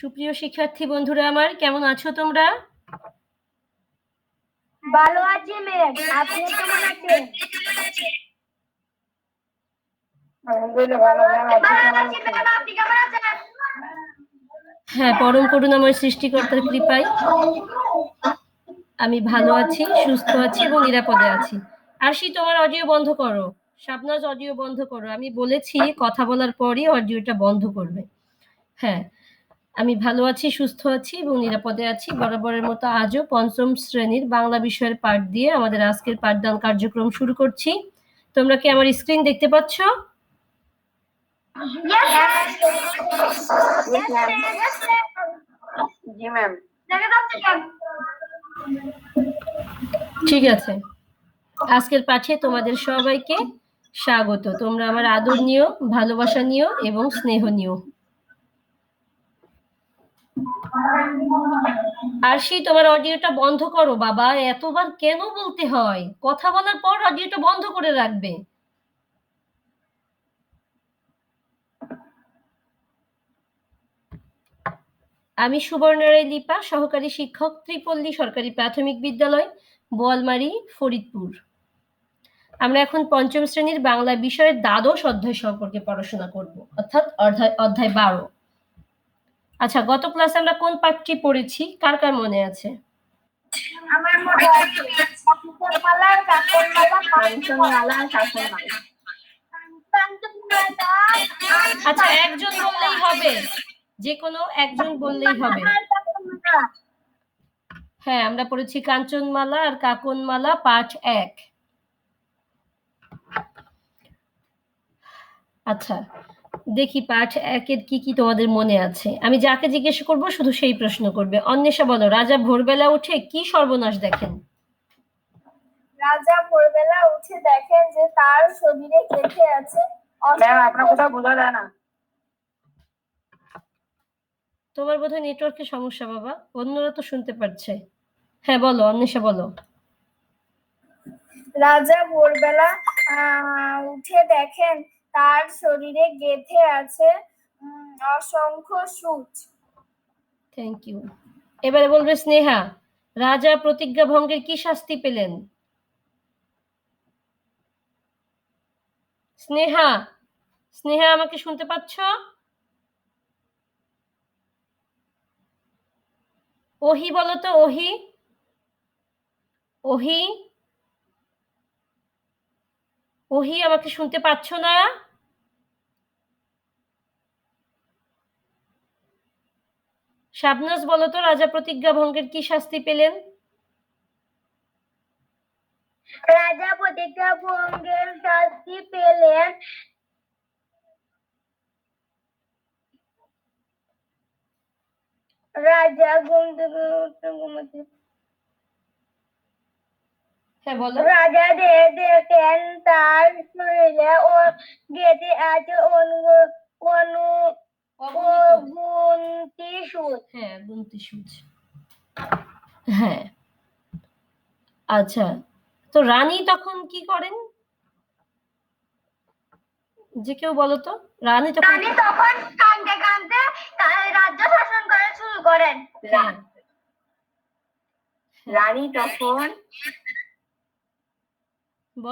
সুপ্রিয় শিক্ষার্থী বন্ধুরা আমার কেমন আছো তোমরা? ভালো আছি ম্যাম আপনি কেমন আছেন? হ্যাঁ পরম করুণাময় সৃষ্টিকর্তার কৃপায় আমি ভালো আছি সুস্থ আছি এবং নিরাপদে আছি। আরশি তোমার অডিও বন্ধ করো। শাবনাজ অডিও বন্ধ করো। আমি বলেছি কথা বলার পরই অডিওটা বন্ধ করবে। হ্যাঁ আমি ভালো আছি সুস্থ আছি এবং নিরাপদে আছি। বরাবরের মতো আজও পঞ্চম শ্রেণির বাংলা বিষয়ের পাঠ দিয়ে আমাদের আজকের পাঠদান কার্যক্রম শুরু করছি। তোমরা কি আমার স্ক্রিন দেখতে পাচ্ছ? ঠিক আছে। আজকের পাঠে তোমাদের সবাইকে স্বাগত। তোমরা আমার আদর নিও ভালোবাসা নিও এবং স্নেহ নিও। আরশি, তোমার অডিওটা বন্ধ করো বাবা, এতবার কেন বলতে হয়? কথা বলার পর অডিওটা বন্ধ করে রাখবে। আমি সুবর্ণরায় লিপা, সহকারী শিক্ষক, ত্রিপল্লী সরকারি প্রাথমিক বিদ্যালয়, বোয়ালমারি, ফরিদপুর। আমরা এখন পঞ্চম শ্রেণির বাংলা বিষয়ের দ্বাদশ অধ্যায় সম্পর্কে পড়াশোনা করব, অর্থাৎ অধ্যায় অধ্যায় বারো। আচ্ছা গত ক্লাসে আমরা কোন পাঠটি পড়েছি? কার কার মনে আছে? আমার মনে আচ্ছা একজন বললেই হবে। যে কোনো একজন বললেই হবে। হ্যাঁ আমরা পড়েছি কাঞ্চনমালা আর কাকনমালা পাঠ এক। আচ্ছা দেখি পাঠ একের কি কি তোমাদের মনে আছে? আমি যাকে জিজ্ঞেস করব শুধু সেই প্রশ্ন করবে। অন্বেষা বলো রাজা ভোরবেলা উঠে কি সর্বনাশ দেখেন? রাজা ভোরবেলা উঠে দেখেন যে তার শরীরে কেটে আছে। ম্যাম আপনার কোথাও বোঝা যায় না। তোমার বোধহয় নেটওয়ার্কের সমস্যা বাবা। অন্যরা তো শুনতে পারছে। হ্যাঁ বলো অন্বেষা বলো। রাজা ভোরবেলা আহ, উঠে দেখেন তার শরীরে গেঁথে আছে অসংখ্য সূচ। থ্যাংক ইউ এবারে বলবে স্নেহা, রাজা প্রতিজ্ঞা ভঙ্গের কি শাস্তি পেলেন? স্নেহা স্নেহা, আমাকে শুনতে পাচ্ছ? ওহি বলো তো, ওহি? ওহি? ওহি, আমাকে শুনতে পাচ্ছ না? শাবনাজ, বলো তো, রাজা প্রতিজ্ঞা ভঙ্গের কি শাস্তি পেলেন? রাজা প্রতিজ্ঞা ভঙ্গের শাস্তি পেলেন। রাজা ঘুম থেকে ঘুমাতে হ্যাঁ বলো। রাজা দে দেখেন তার শরীরে ও গেঁথে আছে অনু অনু অবনীত। সুচ হ্যাঁ গুনতি সূচ হ্যাঁ। আচ্ছা তো রানী তখন কি করেন? যে কেউ বলো তো রানী তখন রানী তখন কাঁদতে কাঁদতে রাজ্য শাসন করা শুরু করেন। হ্যাঁ। রানী তখন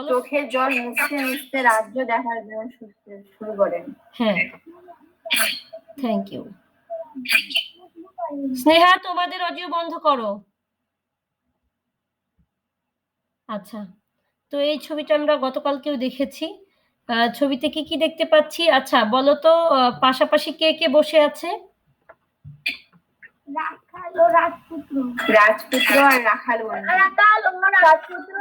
চোখের জল মুছতে মুছতে রাজ্য দেখার জন্য শুরু- করেন। হ্যাঁ। থ্যাংক ইউ স্নেহা তোমাদের অডিও বন্ধ করো। আচ্ছা তো এই ছবিটা আমরা গতকালকেও দেখেছি। আহ, ছবিতে কি কি দেখতে পাচ্ছি? আচ্ছা বলো তো পাশাপাশি কে কে বসে আছে? রাখাল রাজপুত্র। রাজপুত্র আর রাখাল রাজপুত্র।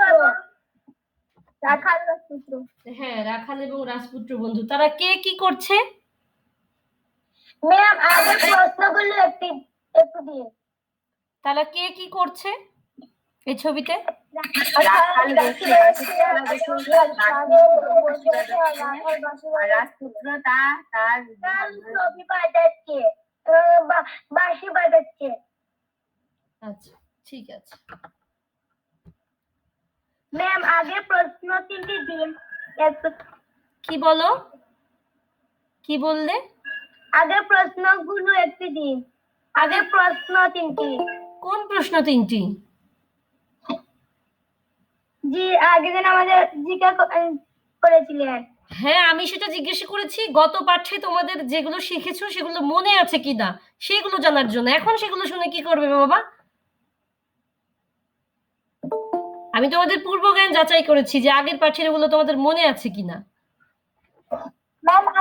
রাখাল রাজপুত্র। হ্যাঁ রাখাল এবং রাজপুত্র বন্ধু। তারা কে কি করছে? ম্যাম আগে প্রশ্নগুলো একটু একটু দিয়ে। তারা কে কি করছে এই ছবিতে? রাখাল বসে আছে আর রাজপুত্র। তা তার ছবি বাজাচ্ছে বাঁশি বাজাচ্ছে আচ্ছা ঠিক আছে। ম্যাম আগে প্রশ্ন তিনটি দিন। কি বলো? কি বললে? আগে প্রশ্নগুলো একটু দিন। আগের প্রশ্ন তিনটি। কোন প্রশ্ন তিনটি? জি আগে দিন আমাদের জিজ্ঞাসা করেছিলেন। হ্যাঁ আমি সেটা জিজ্ঞেস করেছি গত পাঠে তোমাদের যেগুলো শিখেছো সেগুলো মনে আছে কি কিনা সেগুলো জানার জন্য। এখন সেগুলো শুনে কি করবে বাবা? আমি তোমাদের পূর্বজ্ঞান যাচাই করেছি যে আগের পাঠেরগুলো তোমাদের মনে আছে কিনা।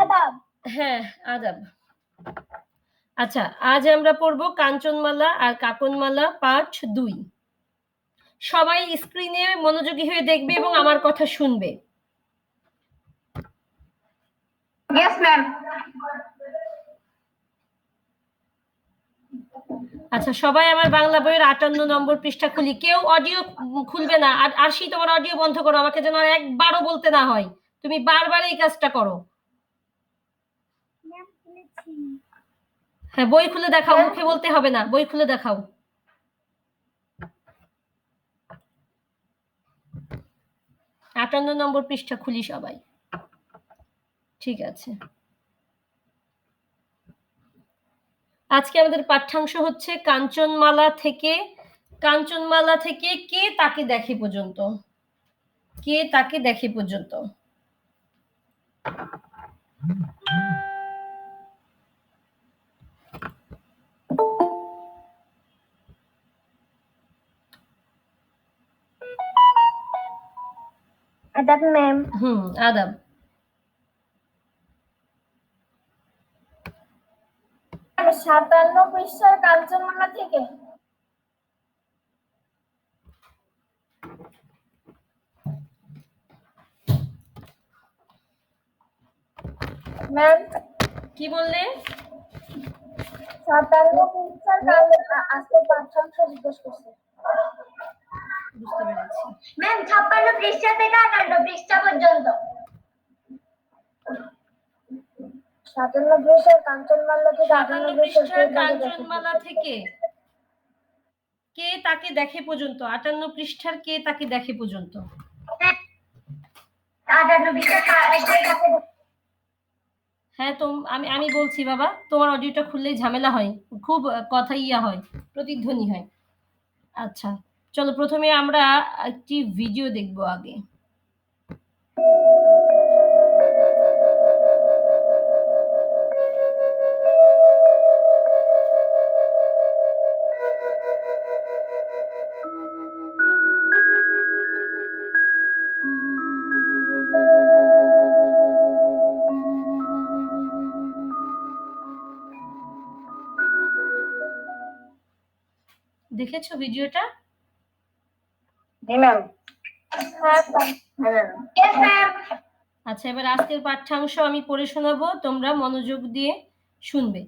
আদাব। হ্যাঁ আদাব। আচ্ছা আজ আমরা পড়ব কাঞ্চনমালা আর কাকনমালা পাঠ দুই। সবাই স্ক্রিনে মনোযোগী হয়ে দেখবে এবং আমার কথা শুনবে। ইয়েস ম্যাম আচ্ছা সবাই আমার বাংলা বইয়ের আটান্ন নম্বর পৃষ্ঠা খুলি। কেউ অডিও খুলবে না। আর আরশি তোমার অডিও বন্ধ করো আমাকে যেন আর একবারও বলতে না হয়। তুমি বারবার এই কাজটা করো। হ্যাঁ বই খুলে দেখাও মুখে বলতে হবে না বই খুলে দেখাও। আটান্ন নম্বর পৃষ্ঠা খুলি সবাই। ঠিক আছে। আজকে আমাদের পাঠ্যাংশ হচ্ছে কাঞ্চনমালা থেকে কাঞ্চনমালা থেকে কে তাকে দেখে পর্যন্ত? কে তাকে দেখে পর্যন্ত? আদাব ম্যাম। হুম আদাব। সাতান্ন পৃষ্ঠার কাঞ্চনমালা থেকে। ম্যাম? কি বললে? সাতান্ন পৃষ্ঠার আজকে পাঠ্যাংশ জিজ্ঞেস করছে। বুঝতে পেরেছি। ম্যাম ছাপ্পান্ন পৃষ্ঠা থেকে আটান্ন পৃষ্ঠা পর্যন্ত। সাতান্ন পৃষ্ঠার কাঞ্চনমালা থেকে আটান্ন সাতান্ন পৃষ্ঠার পৃষ্ঠার কাঞ্চনমালা থেকে কে তাকে দেখে পর্যন্ত? আটান্ন পৃষ্ঠার কে তাকে দেখে পর্যন্ত? হ্যাঁ তো আমি আমি বলছি বাবা তোমার অডিওটা খুললেই ঝামেলা হয় খুব কথা ইয়া হয় প্রতিধ্বনি হয়। আচ্ছা চলো প্রথমে আমরা একটি ভিডিও দেখব আগে। দেখেছ ভিডিওটা. আচ্ছা এবার আজকের পাঠ্যাংশ আমি পড়ে শোনাবো তোমরা মনোযোগ দিয়ে শুনবে।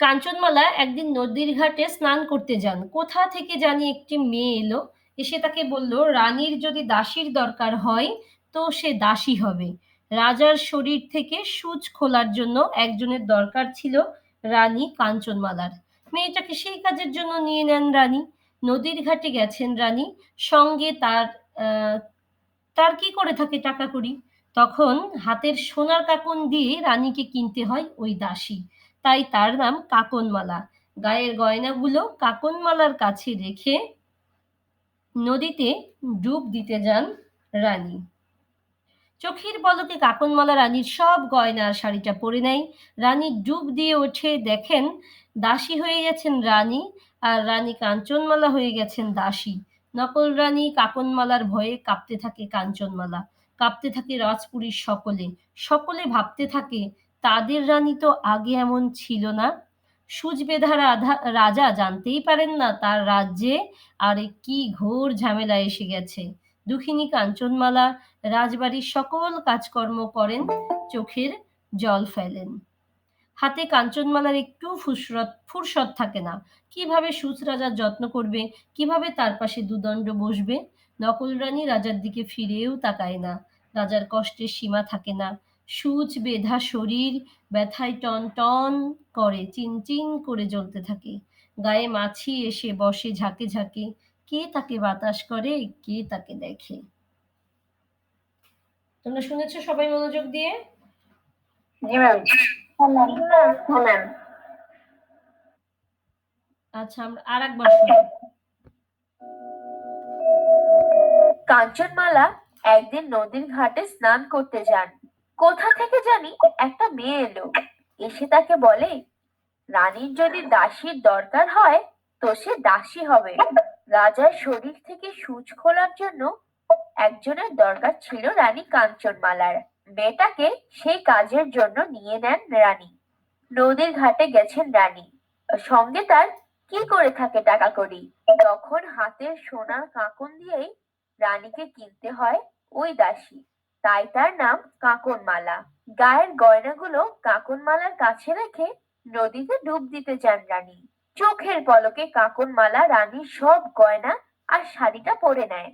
কাঞ্চনমালা একদিন নদীর ঘাটে স্নান করতে যান। কোথা থেকে জানি একটি মেয়ে এলো। এসে তাকে বলল রানীর যদি দাসীর দরকার হয় তো সে দাসী হবে। রাজার শরীর থেকে সূচ খোলার জন্য একজনের দরকার ছিল রানী কাঞ্চনমালার। মেয়েটাকে সেই কাজের জন্য নিয়ে নেন রানী। নদীর ঘাটে গেছেন রানী। সঙ্গে তার তার কি করে থাকে টাকা কড়ি তখন হাতের সোনার কাকন দিয়ে রানীকে কিনতে হয় ওই দাসী। তাই তার নাম কাকনমালা। গায়ের গয়নাগুলো কাকনমালার কাছে রেখে নদীতে ডুব দিতে যান রানী। চোখের পলকে কাকনমালা রানীর সব গয়না আর শাড়িটা পরে নেয়। রানী ডুব দিয়ে ওঠে দেখেন দাসী হয়ে গেছেন রানী আর রানী কাঞ্চনমালা হয়ে গেছেন দাসী। নকল রানী কাকনমালার ভয়ে কাঁপতে থাকে কাঞ্চনমালা কাঁপতে থাকে রাজপুরীর সকলে। সকলে ভাবতে থাকে, তাদের রানী তো আগে এমন ছিল না। সুজবেধা রাজা জানতেই পারেন না তার রাজ্যে আরে কি ঘোর ঝামেলা এসে গেছে। দুঃখিনী কাঞ্চনমালা, রাজবাড়ির সকল কাজকর্ম করেন, চোখের জল ফেলেন। হাতে কাঞ্চনমালার একটু ফুসরত, ফুরসত থাকে না। কীভাবে সুচ রাজার যত্ন করবে? কীভাবে তার পাশে দুদণ্ড বসবে? নকল রানী রাজার দিকে ফিরেও তাকায় না। রাজার কষ্টের সীমা থাকে না। সূচ, বেধা শরীর ব্যথায় টন টন করে চিনচিন করে জ্বলতে থাকে। গায়ে মাছি এসে বসে ঝাঁকে ঝাঁকে। কে তাকে বাতাস করে কে তাকে দেখে? তোমরা শুনেছো সবাই মনোযোগ দিয়ে? হ্যাঁ, আচ্ছা আমরা আর একবার কাঞ্চনমালা একদিন নদীর ঘাটে স্নান করতে যান। কোথা থেকে জানি একটা মেয়ে এলো। এসে তাকে বলে রানীর যদি দাসীর দরকার হয় তো সে দাসী হবে। রাজার শরীর থেকে সূচ খোলার জন্য একজনের দরকার ছিল রানী কাঞ্চনমালার। মেয়েটাকে সেই কাজের জন্য নিয়ে নেন রানী। নদীর ঘাটে গেছেন রানী। সঙ্গে তার কি করে থাকে টাকা করি তখন হাতের সোনার কাঁকন দিয়েই রানীকে কিনতে হয় ওই দাসী। তাই তার নাম কাঁকনমালা। গায়ের গয়নাগুলো কাঁকনমালার কাছে রেখে নদীতে ডুব দিতে যান রানী। চোখের পলকে কাঁকনমালা রানীর সব গয়না আর শাড়িটা পরে নেয়।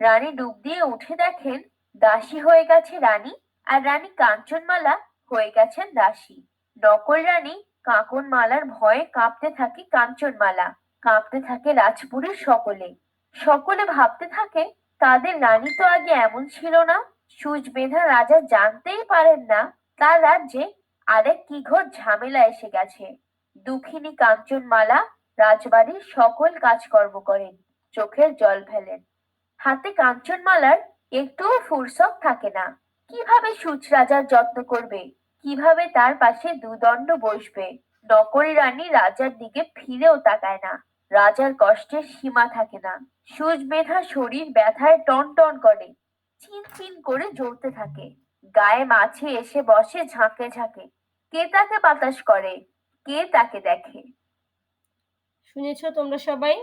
রানী ডুব দিয়ে উঠে দেখেন দাসী হয়ে গেছে রানী আর রানী কাঞ্চনমালা হয়ে গেছেন দাসী। নকল রানী কাঁকনমালার ভয়ে কাঁপতে থাকে কাঞ্চনমালা কাঁপতে থাকে রাজপুরের সকলে। সকলে ভাবতে থাকে, তাদের রানী তো আগে এমন ছিল না, সুচ বেঁধা রাজা জানতেই পারেন না তার রাজ্যে আরেক কি ঘোর ঝামেলা এসে গেছে। দুঃখিনী কাঞ্চনমালা রাজবাড়ির সকল কাজকর্ম করেন, চোখের জল ফেলেন। হাতে কাঞ্চনমালার একটুও ফুরসত থাকে না। কীভাবে সুচ রাজার যত্ন করবে? কীভাবে তার পাশে দুদণ্ড বসবে? নকরি রানী রাজার দিকে ফিরেও তাকায় না। রাজার কষ্টের সীমা থাকে না। সুচ বেঁধা শরীর ব্যথায় টন টন করে চিন চিন করে জ্বলতে থাকে। গায়ে মাছি এসে বসে ঝাঁকে ঝাঁকে। কে তাকে বাতাস করে? কে তাকে দেখে? শুনেছো তোমরা সবাই?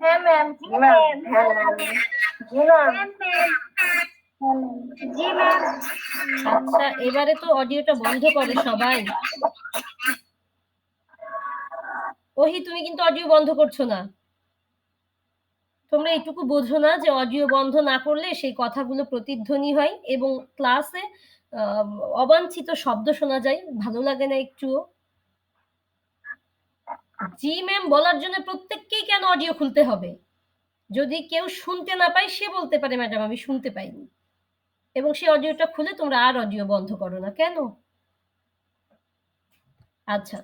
হ্যাঁ ম্যাম জি ম্যাম হ্যাঁ জি ম্যাম জি ম্যাম আচ্ছা এবারে তো অডিওটা বন্ধ করে সবাই। ওহি তুমি কিন্তু অডিও বন্ধ করছ না। তোমরা এইটুকু বোঝো না যে অডিও বন্ধ না করলে সেই কথাগুলো প্রতিধ্বনি হয় এবং ক্লাসে অবাঞ্ছিত শব্দ শোনা যায়। ভালো লাগে না একটুও। জি ম্যাম বলার জন্য প্রত্যেককেই কেন অডিও খুলতে হবে? যদি কেউ শুনতে না পায়, সে বলতে পারে ম্যাডাম আমি শুনতে পাইনি। এবং সেই অডিওটা খুলে তোমরা আর অডিও বন্ধ করো না। কেন? আচ্ছা।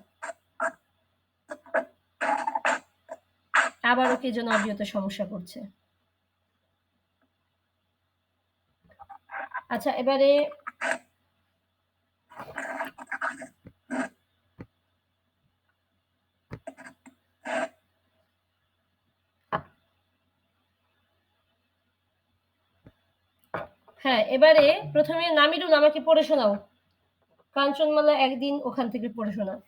আবারও কে যেন অডিওতে সমস্যা করছে। আচ্ছা এবারে হ্যাঁ এবারে প্রথমে নামিরুল আমাকে পড়ে শোনাও। কাঞ্চনমালা একদিন ওখান থেকে পড়ে শোনাও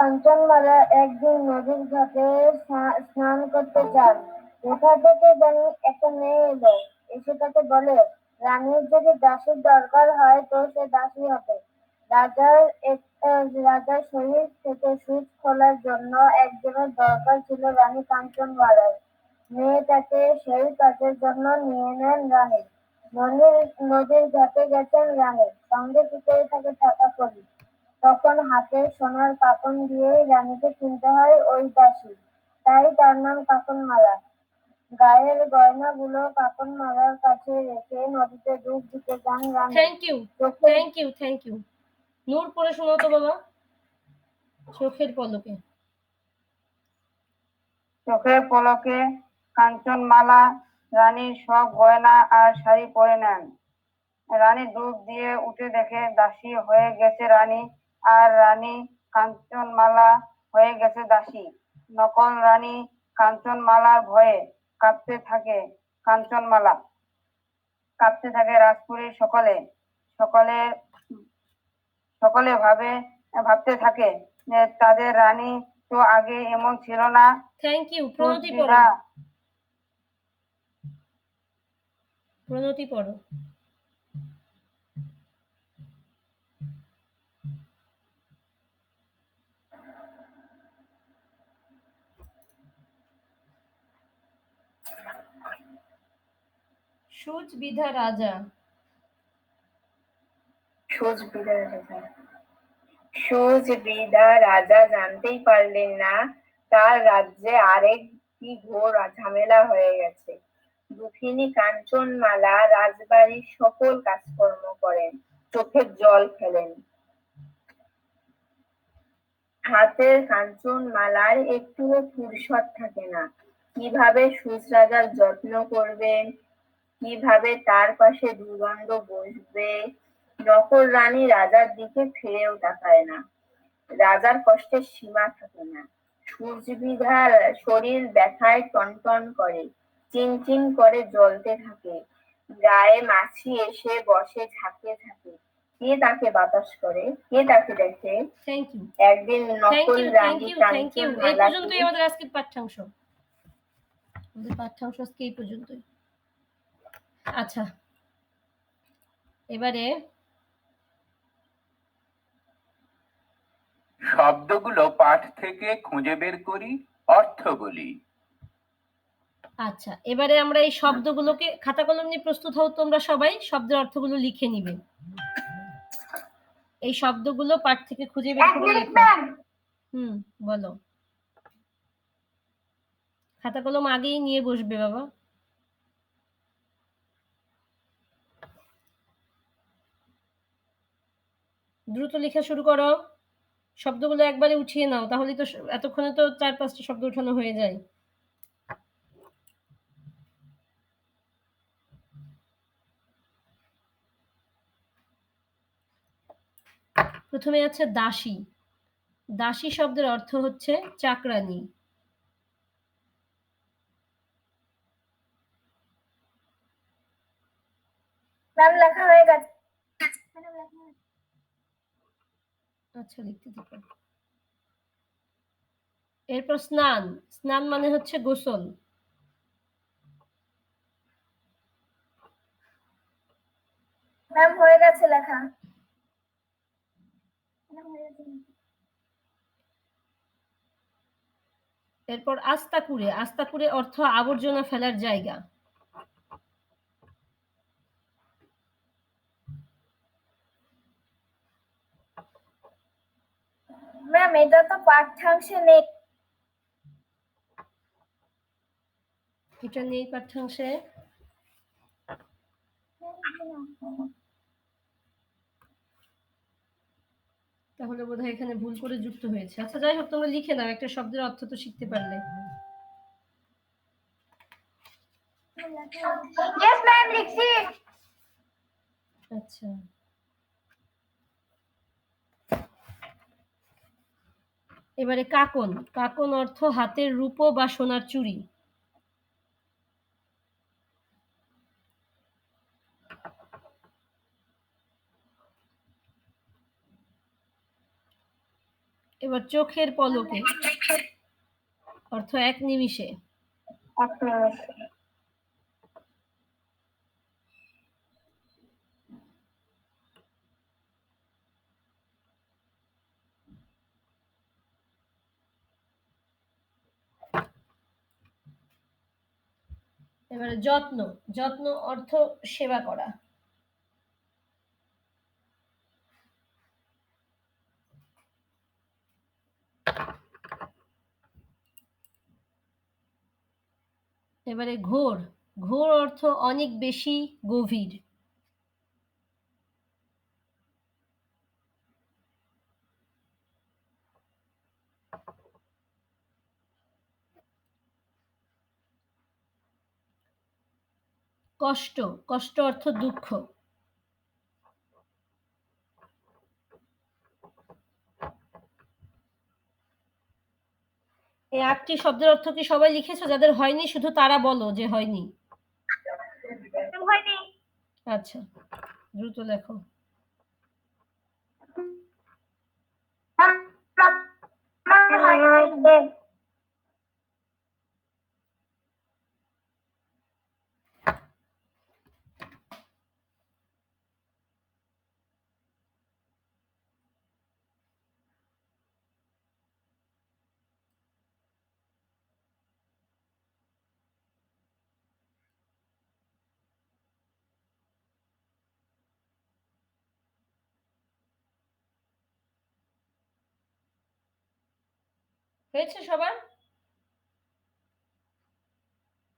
কাঞ্চনমালা একদিন নদীর ঘাটে স্না- স্নান করতে যান। কোথা থেকে জানি একটা মেয়ে এলো। এসে তাকে বলে, রানীর যদি দাসীর দরকার হয় তো সে দাসী হবে। রাজার রাজার শরীর থেকে সুচ খোলার জন্য একজনের দরকার ছিল রানী কাঞ্চনমালার মেয়েটাকে সেই কাজের জন্য নিয়ে নেন রানী নদীর নদীর ঘাটে গেছেন রানী সঙ্গে পিছিয়ে থাকে টাকা করি তখন হাতে সোনার কাকন দিয়ে রানীকে কিনতে হয় ওই দাসী। তাই তার নাম কাকনমালা গায়ের গয়না গয়নাগুলো কাকনমালার কাছে রেখে নদীতে ডুব দিতে যান Rani. Thank you thank you thank you Noor পড়ে শোনাও তো বাবা। চোখের পলকে। চোখের পলকে, কাঞ্চনমালা, রানীর সব গয়না আর শাড়ি পরে নেন। রানী ডুব দিয়ে উঠে দেখে দাসী হয়ে গেছে রানী, আর রানী কাঞ্চনমালা হয়ে গেছে দাসী। নকল রানী কাঞ্চনমালার ভয়ে কাঁপতে থাকে কাঞ্চনমালা। কাঁপতে থাকে রাজপুরীর সকলে। সকলে সকলে ভাবে ভাবতে থাকে তাদের রানী তো আগে এমন ছিল না। থ্যাংক ইউ প্রণতি পড়ো। প্রণতি পড়ো। সুচ বিধা রাজা। সোজ বিদা রাজা। সোজ বিদা রাজা জানতেই পারলেন না, তার রাজ্যে আরেক কি ঘোর ঝামেলা হয়ে গেছে। দুঃখিনী কাঞ্চনমালা রাজবাড়ির সকল কাজকর্ম করেন, চোখের জল ফেলেন। হাতের কাঞ্চন মালার একটুও ফুরসত থাকে না। কীভাবে সুজ রাজার যত্ন করবেন? কীভাবে তার পাশে দুর্গন্ধ বসবে? নকল রানী রাজার দিকে ফিরেও তাকায় না রাজার কষ্টের সীমা থাকে না। সূর্যবিধার শরীর ব্যথায় টনটন করে চিনচিন করে জ্বলতে থাকে। গায়ে মাছি এসে বসে ঝাঁকে ঝাঁকে কে তাকে বাতাস করে? কে তাকে দেখে? একদিন নকল রানী পর্যন্তই আমাদের আজকের পাঠ্যাংশ। আমাদের পাঠ্যাংশ আজকে এই পর্যন্তই। আচ্ছা এবারে শব্দগুলো পাঠ থেকে খুঁজে বের করি অর্থ বলি। আচ্ছা এবারে আমরা এই শব্দগুলোকে খাতা কলম নিয়ে প্রস্তুত হও তোমরা সবাই শব্দের অর্থগুলো লিখে নিবে। এই শব্দগুলো পাঠ থেকে খুঁজে বের করে লেখো হুম বলো। খাতা কলম আগেই নিয়ে বসবে বাবা। দ্রুত লেখা শুরু করো। শব্দগুলো একবারে উঠিয়ে নাও, তাহলে তো এতক্ষণে তো চার পাঁচটা শব্দ উঠানো হয়ে যায়। প্রথমে আছে দাসী। দাসী শব্দের অর্থ হচ্ছে চাকরানী। লেখা হয়ে গেছে। আচ্ছা লিখতে থাকো। এরপর স্নান। স্নান মানে হচ্ছে গোসল। ম্যাম হয়ে গেছে লেখা। এরপর আস্তাকুড়ে আস্তাকুড়ে অর্থ আবর্জনা ফেলার জায়গা। ম্যাম এটা তো পাঠ্যাংশে নেই এটা নেই পাঠ্যাংশে তাহলে বোধহয় এখানে ভুল করে যুক্ত হয়েছে। আচ্ছা যাই হোক তোমরা লিখে নাও একটা শব্দের অর্থ তো শিখতে পারলে। আচ্ছা। এবারে কাকন কাকন অর্থ হাতের রূপো বা সোনার চুড়ি। এবার চোখের পলকে, অর্থ এক নিমিষে। এবারে যত্ন যত্ন অর্থ সেবা করা। এবারে ঘোর ঘোর অর্থ অনেক বেশি গভীর। কষ্ট কষ্ট অর্থ দুঃখ। এই আটটি শব্দের অর্থ কি সবাই লিখেছো? যাদের হয়নি শুধু তারা বলো যে হয়নি। হয়নি। আচ্ছা দ্রুত লেখো। হয়েছে সবার?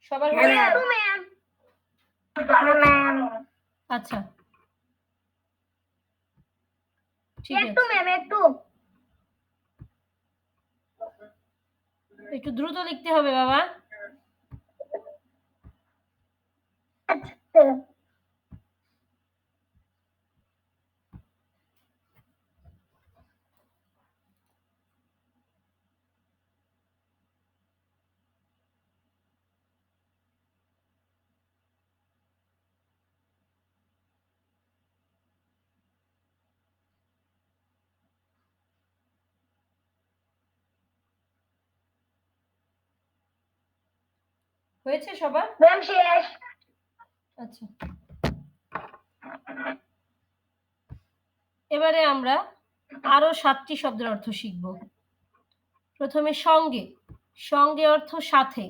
সবার আচ্ছা। ঠিক আছে। ম্যাম একটু। একটু দ্রুত লিখতে হবে বাবা। হয়েছে সবার? ম্যাম শেষ আচ্ছা। এবারে আমরা আরও সাতটি শব্দের অর্থ শিখব। প্রথমে সঙ্গে। সঙ্গে অর্থ সাথে।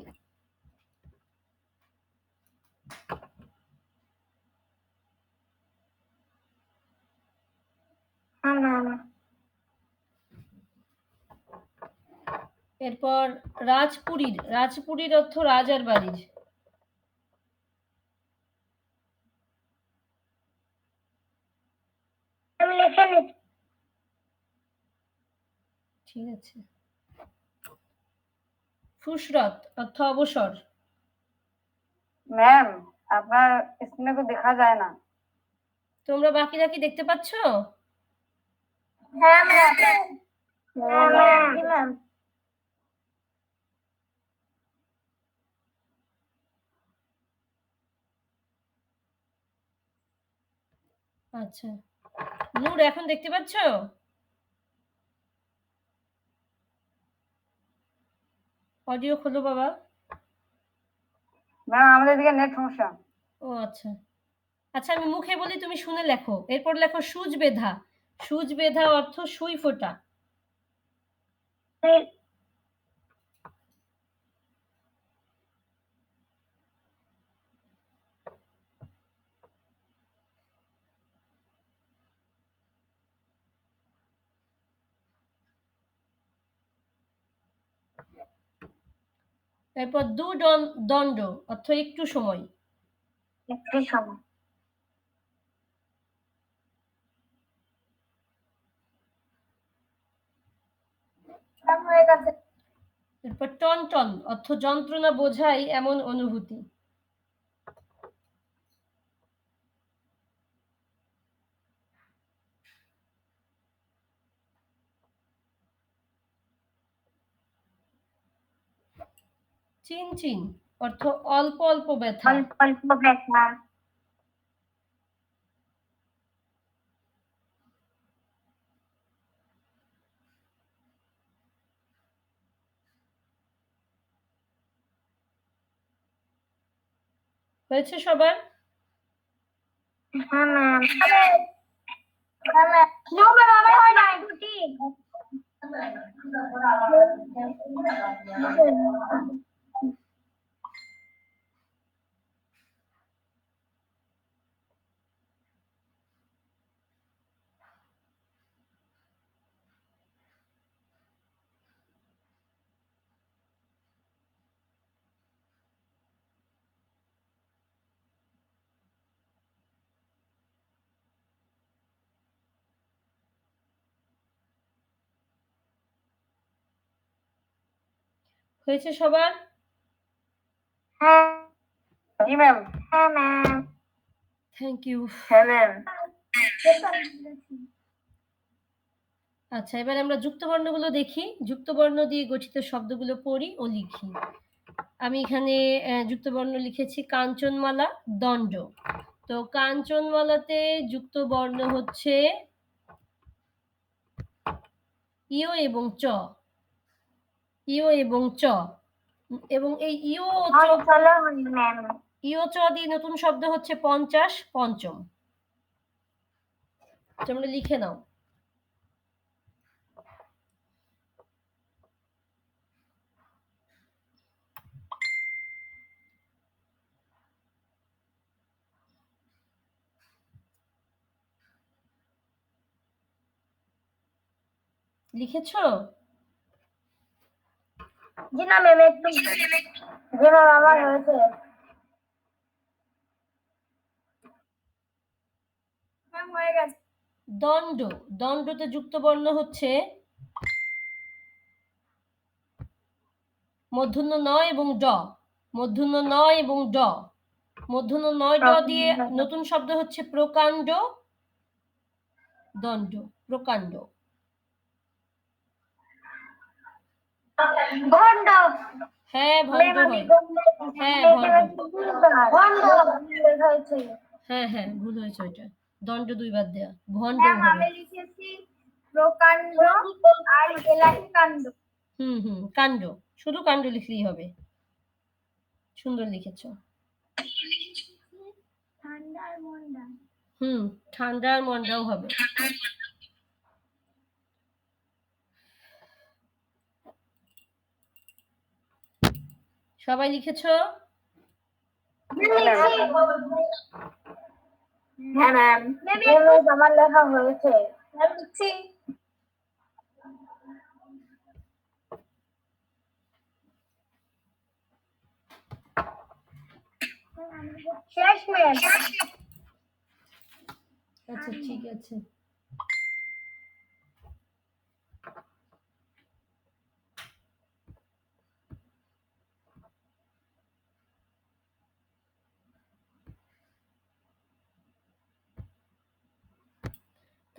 হ্যাঁ ম্যাম এরপর রাজপুরীর রাজপুরীর অর্থ রাজার বাড়ির। ঠিক আছে। ফুসরত অর্থ অবসর। ম্যাম আপনার স্ক্রিনে তো দেখা যায় না। তোমরা বাকিরা কি দেখতে পাচ্ছ? হ্যাঁ ম্যাম হ্যাঁ ম্যাম জি ম্যাম আচ্ছা। নূর এখন দেখতে পাচ্ছ? অডিও খোলো বাবা। ম্যাম আমাদের দিকে নেট সমস্যা। ও আচ্ছা। আচ্ছা আমি মুখে বলি তুমি শুনে লেখো। এরপর লেখো সুচ বেধা সুচ বেধা অর্থ সুই ফোটা। এরপর দু দণ্ড অর্থ একটু সময়। একটু সময়। এরপর টন টন অর্থ যন্ত্রণা বোঝাই এমন অনুভূতি। চিন চিন অর্থ অল্প অল্প ব্যথা। অল্প অল্প ব্যথা। হয়েছে সবার? হ্যাঁ ম্যাম হ্যাঁ ম্যাম নো ম্যাম আমার হয় নাই দুটি হয়েছে সবার? হ্যাঁ জি ম্যাম। হ্যাঁ থ্যাংক ইউ হ্যাঁ ম্যাম। আচ্ছা এবার আমরা যুক্তবর্ণগুলো দেখি। যুক্তবর্ণ দিয়ে গঠিত শব্দগুলো পড়ি ও লিখি। আমি এখানে আহ, যুক্তবর্ণ লিখেছি কাঞ্চনমালা দণ্ড। তো কাঞ্চনমালাতে যুক্তবর্ণ হচ্ছে ইও এবং চ। ইও এবং চ। এবং এই ইও ইও চ দিয়ে নতুন শব্দ হচ্ছে পঞ্চাশ পঞ্চম। তোমরা লিখে নাও। লিখেছো? জি না ম্যাম একটু জি ম্যাম আমার হয়েছে হয়ে দণ্ড দণ্ডতে যুক্ত বর্ণ হচ্ছে মূর্ধন্য নয় এবং ড। মূর্ধন্য নয় এবং ড। মূর্ধন্য নয় ড দিয়ে নতুন শব্দ হচ্ছে প্রকাণ্ড দণ্ড প্রকাণ্ড। হ্যাঁ হ্যাঁ হ্যাঁ হ্যাঁ ভুল হয়েছে ওইটা। দণ্ড দুইবার দেয়া। ভণ্ড হবে লিখেছি প্রকাণ্ড আর এলাহি কাণ্ড। হুম হুম কাণ্ড। শুধু কাণ্ড লিখলেই হবে। সুন্দর লিখেছো। ঠান্ডার মন্ডা। হুম ঠান্ডার মনটাও হবে। সবাই লিখেছো হ্যাঁ ম্যাম আমার লেখা হয়েছে লিখছি শেষ ম্যাম আচ্ছা ঠিক আছে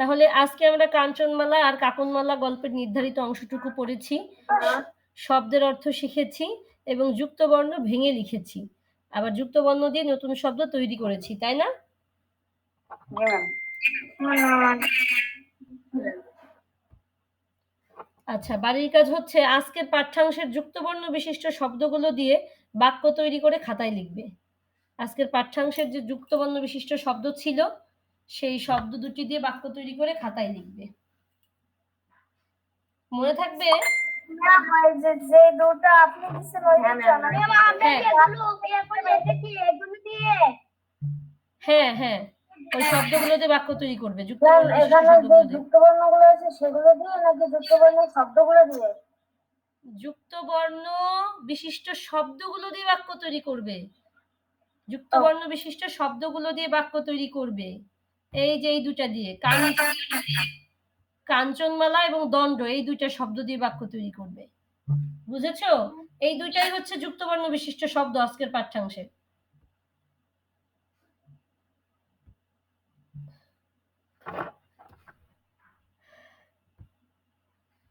তাহলে আজকে আমরা কাঞ্চনমালা আর কাকনমালা গল্পের নির্ধারিত অংশটুকু পড়েছি। শব্দের অর্থ শিখেছি এবং যুক্তবর্ণ ভেঙে লিখেছি। আবার যুক্তবর্ণ দিয়ে নতুন শব্দ তৈরি করেছি তাই না? আচ্ছা বাড়ির কাজ হচ্ছে আজকের পাঠ্যাংশের যুক্তবর্ণ বিশিষ্ট শব্দগুলো দিয়ে বাক্য তৈরি করে খাতায় লিখবে। আজকের পাঠ্যাংশের যে যুক্তবর্ণ বিশিষ্ট শব্দ ছিল সেই শব্দ দুটি দিয়ে বাক্য তৈরি করে খাতায় লিখবে। মনে থাকবে? না হয় যে যে দুটো আপনি দিচ্ছেন ওই হ্যাঁ, হ্যাঁ। হ্যাঁ। হ্যাঁ ওই শব্দগুলো দিয়ে বাক্য তৈরি করবে ম্যাম যুক্তবর্ণ বিশিষ্ট এখানে যে শব্দগুলো দিয়ে যুক্তবর্ণগুলো আছে সেগুলো দিয়ে নাকি যুক্তবর্ণের শব্দগুলো দিয়ে? যুক্তবর্ণ বিশিষ্ট শব্দগুলো দিয়ে বাক্য তৈরি করবে। যুক্তবর্ণ বিশিষ্ট শব্দগুলো দিয়ে বাক্য তৈরি করবে। এই যে এই দুটা দিয়ে। কাঞ্চনমালা এবং দণ্ড এই দুইটা শব্দ দিয়ে বাক্য তৈরি করবে। বুঝেছ? এই দুইটাই হচ্ছে যুক্তবর্ণ বিশিষ্ট শব্দ আজকের পাঠ্যাংশে।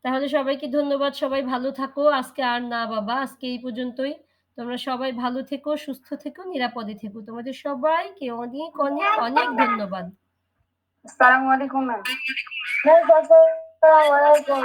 তাহলে সবাইকে ধন্যবাদ সবাই ভালো থাকো। আজকে আর না বাবা আজকে এই পর্যন্তই। তোমরা সবাই ভালো থেকো সুস্থ থেকো নিরাপদে থেকো। তোমাদের সবাইকে অনেক অনেক অনেক ধন্যবাদ। আসসালামু আলাইকুম ম্যাম আলাইকুম